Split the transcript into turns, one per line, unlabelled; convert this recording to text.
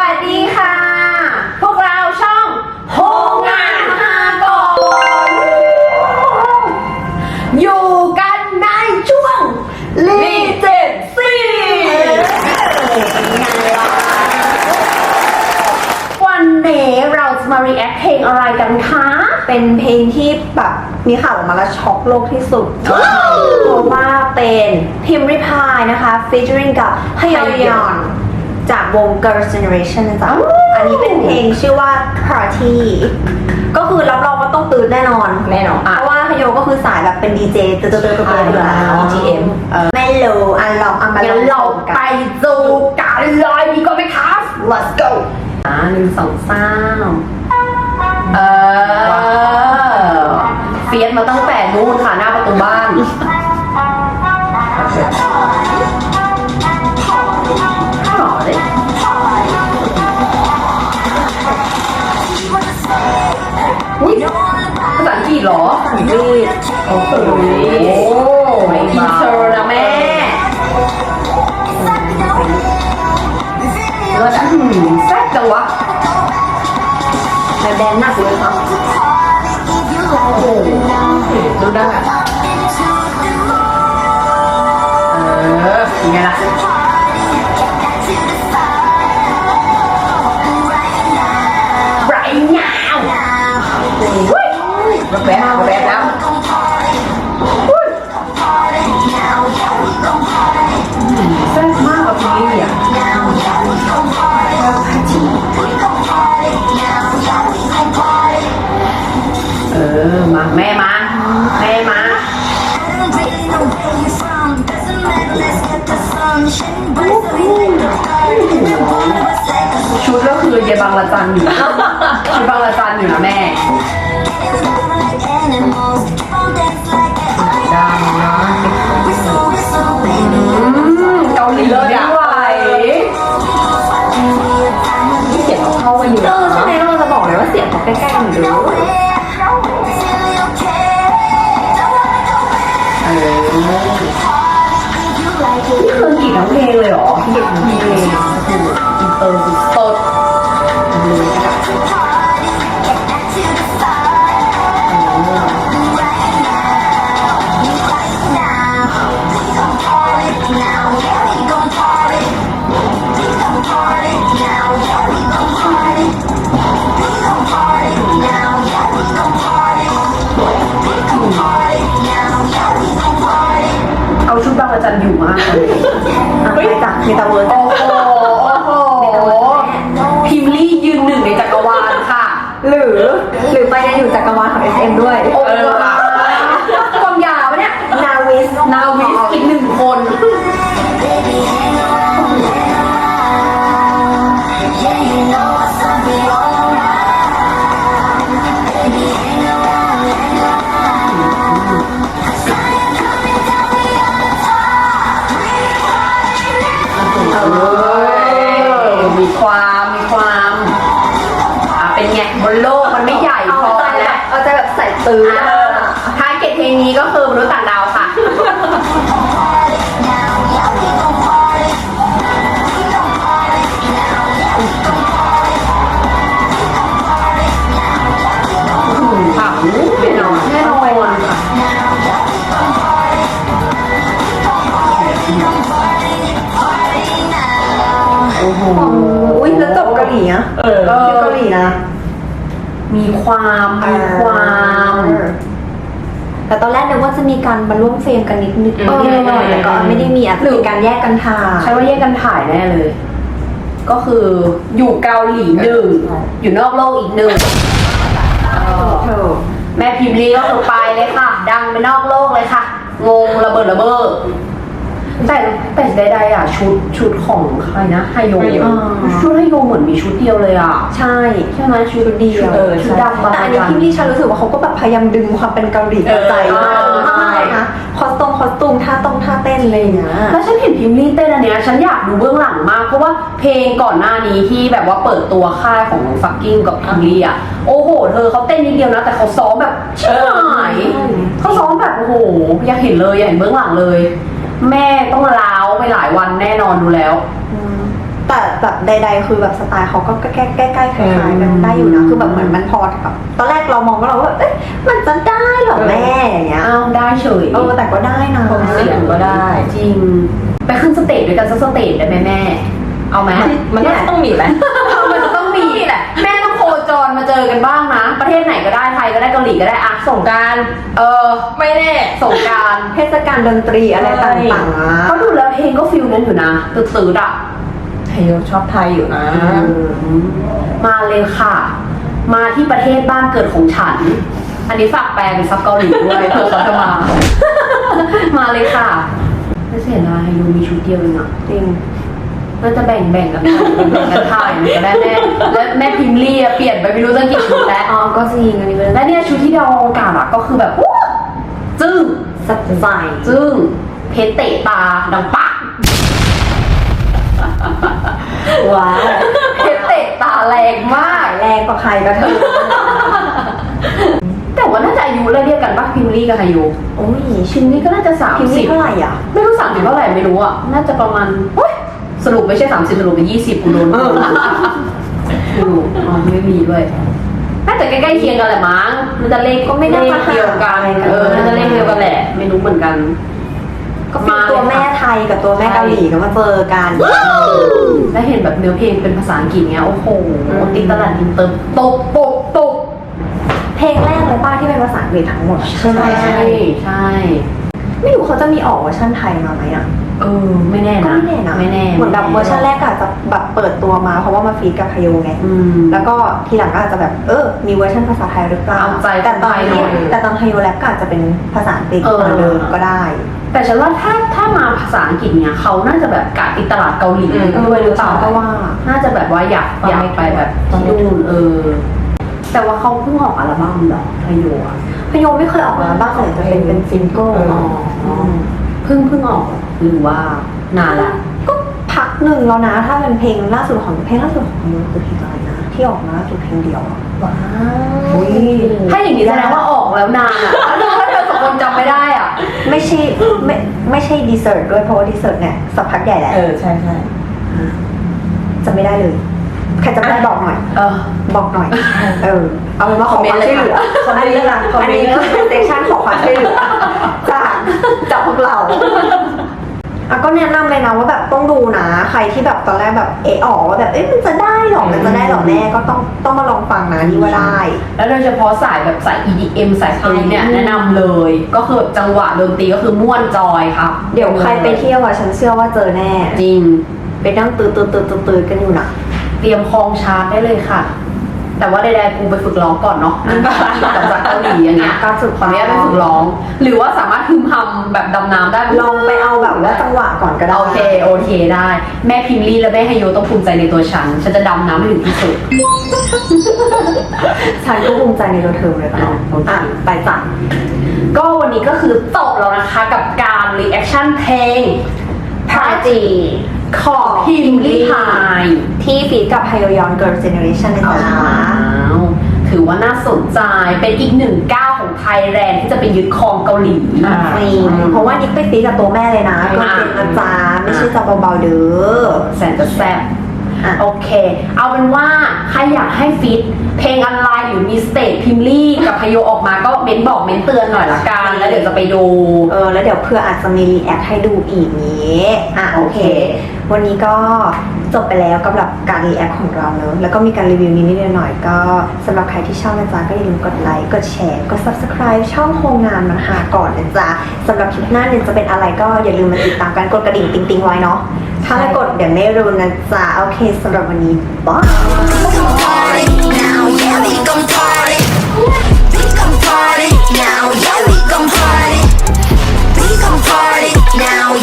วัสดีค่ะ พวกเราช่องโฮงงานฮาก่อนอยู่กันในช่วงลีเจ็ดสี่วันนี้เราจะมา react เพลงอะไรกันคะ
เป็นเพลงที่แบบมีข่าวออกมาแล้วช็อกโลกที่สุดเพราะว่าเป็นพิมพ์ริพายนะคะ featuring กับฮยอนยอน จากวง Girls' Generation นะจ๊ะ อันนี้เป็นเพลงชื่อว่า Party ก็คือรับรองว่าต้องตื่นแน่นอน
แน่นอน
เพราะว่าฮยอนก็คือสายแบบเป็นดีเจเตือนๆๆๆอยู่แล้ว
EDM
เออไม่รู้อันลองเอามาล
งั้
อนง
เรา
ชมกั
ไป
น
ดูกันเลยดีกว่าไหมครับ let's go อ่าหนึ่งสองสามเออเฟียสมาตั้งแต่นู้นค่ะหน้าประตูบ้านหล่ อุ้ยภาษาอังกฤษเหรอ
อังกฤษ
โอ้โหไม่อินเตอร์นะแม่เลิศอะหืมแซ่บจังวะ
แบบแดนหนักเลยครับ
โอ้โหดูได้อะเออยังไงล่ะ แบบแบบ จันอยู่นะชุดบังละจันอยู่นะแม่ดังนะอืมเกาหลีเลยอะเสียงเขาเข้ามาอยู่
เออใช่ไหมเราจะบอกเลยว่าเสียงเขาใกล้ๆกันอยู่
เออนี่คือกี่ทั้งเพลงเลยเหรอเก็บทั้งเพลงอินเตอร์สุดสด เลยอะเอาชุดบางระจันอยู่มากเลย
อะไปจากเมตาเวิร์ส
หรื
อหรือไปในอยู่จักรวาลของ SM ด้วย
โอ้โหความยาวเนี่ย
นาวิส
นาวิสอีกหนึ่งคน ไงบนโลกมันไม่ใหญ่พอแล้ว
เอาใจแบบใส่ตื้อ
เออท้ายเกตเพลงนี้ก็คือมนุษย์ต่างดาวค่ะค่ะแน่นอนแน่นอนค่ะโอ้โห
อุ้ยแล้วจบเกาหลีอะ
เออ
ชื่อเกาหลีนะ
มีความมีความ
เออแต่ตอนแรกนึกว่าจะมีการมาร่วมเฟรมกันนิดนิด
อืม
หน่อยๆแต่ก็ไม่ได้มีอาจจะมีการแยกกันถ่าย
ใช่ว่าแยกกันถ่ายแน่เลย ก็คืออยู่เกาหลีหนึ่งอยู่นอกโลกอีกหนึ่งเออ
เธอ
แม่พิมพ์ลีก็คือไปเลยค่ะ ดังไปนอกโลกเลยค่ะ งงระเบิดระเบ้อ แต่แต่ใดๆอะชุดชุดของใครนะไฮโย
ไฮโย
ชุดไฮโยเหมือนมีชุดเดียวเลยอะ
ใช่
ใช่ไหมชุด
เดียว
เออชุดดำบาง
แต่อันนี้
จัน
ที่พี่ฉันรู้สึกว่าเขาก็แบบพยายามดึงความเป็นเกาหลีกระจาย
เออ
มากเลยนะคอสตูมคอสตูมท่าตรงท่าเต้นอะไรอย่างเงี้ย
แล้วฉันเห็นพิมพ์ลีเต้นอันเนี้ยฉันอยากดูเบื้องหลังมาก เพราะว่าเพลงก่อนหน้านี้ที่แบบว่าเปิดตัวค่ายของฟักกิ้งกับพิมพ์ลีอะโอ้โห เธอเขาเต้นนิดเดียวนะ แต่เขาซ้อมแบบชิบหายเขาซ้อมแบบโอ้โหอยากเห็นเลยอยากเห็นเบื้องหลังเลย แม่ต้องล้าวไปหลายวันแน่นอนดูแล้ว
อืมแต่แบบใด ๆ คือแบบสไตล์เขาก็ใกล้ๆใกล้ๆคล้ายๆกัน
อืม
ได้อยู่นะคือแบบเหมือนมันพอแบบตอนแรกเรามองว่าเราว่าเอ๊ะมันจะได้เหรอแม่อย่างเงี้ย
อ้าวได้เฉย
เออแต่ก็ได้นะ
ผมเสียงก็ได้
จริง ไปขึ้นสเตจด้วยกันสักสเตจได้ไหมแม่ เอาไหม
มันน่าจะต้องมีไหม
ก็ได้ไทยก็ได้เกาหลีก็ได้อะ
สงกราร
เออ
ไม่แน่
สงกราร
เทศกาลดนตรีอะไรต่างๆอะ
เขาดูแล้วเพลงก็ฟิลนั้นอยู่นะตื่นๆอะ
ไฮโยชอบไทยอยู่นะ
มาเลยค่ะ มาที่ประเทศบ้านเกิดของฉัน อันนี้ฝากแปลเป็นซับเกาหลีด้วยเผื่อเขาจะมา มาเลยค่ะไม่เสียดายยูมีชุดเดียวเองอะ
จริง
น่าจะแบ่งแบ่งๆกันถ่ายแบ่งๆกันถ่ายมันจะได้แม่และแม่พิมพ์ลี่อะเปลี่ยนไปไม่รู้ตั้งกี่ชุดแล้ว
อ๋อก็จริงอันนี้เป็น
และเนี่ยชุดที่ดาวอากาศอะก็คือแบบอู้จึ้ง
สับใส
จึ้งเพชรเตะตาดังปัก
ว้าว
เพชรเตะตาแรงมาก
แรงกว่าใครก็เธอ
แต่ว่าน่าจะอายุไล่เรียกกันปะพิมลี่กับฮายุ
โอ้ย
ชินนี่ก็น่าจะสาม
พิมพ์
สิ
นี่
บ
เท่าไหร่อะ
ไม่รู้สามสิบเท่าไหร่ไม่รู้อะน่าจะประมาณเฮ้ย สรุปไม่ใช่สามสิบสรุปเป็นยี่สิบกูโดนโกงไม่รู้อ๋อไม่มีด้วยน่าจะใกล้ๆเคียงกันแหละมั้งมันจะเลข
ก็ไม่น่า
เล
จะ
ขเดียวกัน
ห่างกัน
เออน่าจะเลขเดียวกันแหละ ไม่รู้เหมือนกัน
ก็ฟีลตัวแม่ไทยกับตัวแม่เกาหลีก็มาเจอกัน
และเห็นแบบเนื้อเพลงเป็นภาษาอังกฤษเงี้ยโอ้โห
อืม
ติดตลาดอินเตอร์ตกปกตก
เพลงแรกเลยป้าที่เป็นภาษาอังกฤษทั้งหมดใช่ไหม
ใช่ใช่
ไม่รู้เขาจะมีออกเวอร์ชันไทยมาไหมอะ
เออไม่แน่
ก็
นะ
ไม่แน่นะ
ไม่แน่
เหมือนแบบเวอร์ชันแรกก็อาจจะแบบเปิดตัวมาเพราะว่ามาฟีดกับพายุไง
อืม
แล้วก็ทีหลังก็อาจจะแบบเออ มีเวอร์ชันภาษาไทยหรือเปล่า
เอาใจ
แต่ตอน
คนไทยหน่
นี้
อย
แต่ตอนพายุแรปก็อาจจะเป็นภาษาอังกฤษ
เออ
เหมือนเดิมก็ได้
แต่ฉันว่าถ้าถ้ามาภาษาอังกฤษเนี่ยเขาน่าจะแบบกะติดตลาดเกาหลี
อืม
ด้วยหรือเปล่า
ก็ว่า
น่าจะแบบว่าอยาก
ฟัง
อยาก
ไม่
ไปแบบ
ฟังไม่
ที่นู่นเออ แต่ว่าเขาเพิ่งออกอัลบั้มเหรอพายุอะ
พายุไม่เคยออกมาบ้างเลยจะเป็นเป็นซิงเกิล
อ๋อ
อ๋อ
เพิ่งเพิ่งออกหรือว่านานละ
ก็พักหนึ่งแล้วนะถ้าเป็นเพลงล่าสุดของเพลงล่าสุดของพายุคือเพลงอะไรนะที่ออกมาล่าสุดเพลงเดียวอะ
ว้าว
อุ๊ย
ถ้าอย่างนี้แสดงว่าออกแล้วนานอะแล้วถ้าเธอสองคนจำไม่ได้อะ
ไม่ใช่ไม่ไม่ใช่ดีเซอร์ด้วยเพราะว่าดีเซอร์เนี่ยสักพักใหญ่แล้ว
เออใช่ใช่
จำไม่ได้เลยใครจำได้บอกหน่อย
เออ
บอกหน่อย เออ เอาเป็นว่าขอความช่วยเหลือ
คอมเม
อัน
นต์
นี้
เลยค่ะคอม
อัน
เมนต์
นี้
เลย
คือเป็นเซสชั่นขอความช่วยเหลือ จากจากพวกเราอะก็แนะนำเลยนะว่าแบบต้องดูนะ ใครที่แบบตอนแรกแบบเออออกว่าแบบเอ๊ะมันจะได้หรอมันจะได้หรอแม่ก็ต้องต้องมาลองฟังนะนี่ว่าได้
แล้วโดยเฉพาะสายแบบสาย EDM สายเพลงเนี่ย
ใช่
แนะนำเลย ก็คือแบบจังหวะดนตรีก็คือม่วนจอยครับ
เดี๋ยวใครไปเที่ยวอะฉันเชื่อว่าเจอแน่
จริง
ไปนั่งตื่นตื่นตื่นตื่นตื่นกันอยู่นะ
เตรียมคลองชาร์จได้เลยค่ะ แต่ว่าใดๆกูไปฝึกร้องก่อนเนาะกับจากเกาหลีอย่างเงี้ย
ก็ฝึก
ขออนุญาตไปฝึกร้อง หรือว่าสามารถพึมพำแบบดำน้ำได้
ลองไปเอาแบบว่าจังหวะก่อนก็ได้
โอเคโอเคได้ แม่พิมลี่และแม่ไฮโยต้องภูมิใจในตัวฉัน ฉันจะดำน้ำให้ถึงที่สุด
ฉันก็ภูมิใจในตัวเธอเลยค่ะ
โอเค
อะไปจ้ะ
ก็วันนี้ก็คือจบแล้วนะคะกับการรีแอคชั่นเพลง
พาจี
ของพิมลี่ไฮ
ที่ฟีดกับไฮโยอนเกิร์ลเจเนอเรชันนะจ๊ะ
ถือว่าน่าสนใจเป็นอีกหนึ่งก้าวของไทยแลนด์ที่จะไปยึดครองเกาหลี
อ่า
นี่เพราะว่านิกไปฟีดกับตัวแม่เลยนะก็เป็นนะจ๊ะไม่ใช่จะเบาๆเด้อ
แสนจะแซ่บ
อะ
โอเค เอาเป็นว่าใครอยากให้ฟิต เพลงอะไรหรือมีสเตจพิมลี่กับพโยออกมาก็เม้นบอกเม้นเตือนหน่อยละกันแล้วเดี๋ยวจะไปดู
เออแล้วเดี๋ยวเพื่ออาจจะมีรีแอคให้ดูอีกนี้อะโอเค วันนี้ก็จบไปแล้วกับแบบการรีแอคของเราเนอะแล้วก็มีการรีวิวนิดๆหน่อยๆก็สำหรับใครที่ชอบนะจ๊ะก็อย่าลืมกดไลค์กดแชร์กด subscribe ช่องโฮงงานมันหาก่อนนะจ๊ะสำหรับคลิปหน้าเนี่ยจะเป็นอะไรก็อย่าลืมมาติดตามกันกดกระดิ่งติ๊งๆไว้เนาะถ้าไม่กดเดี๋ยวไม่รู้นะจ๊ะโอเคสำหรับวันนี้บ๊าย come party. We come party now.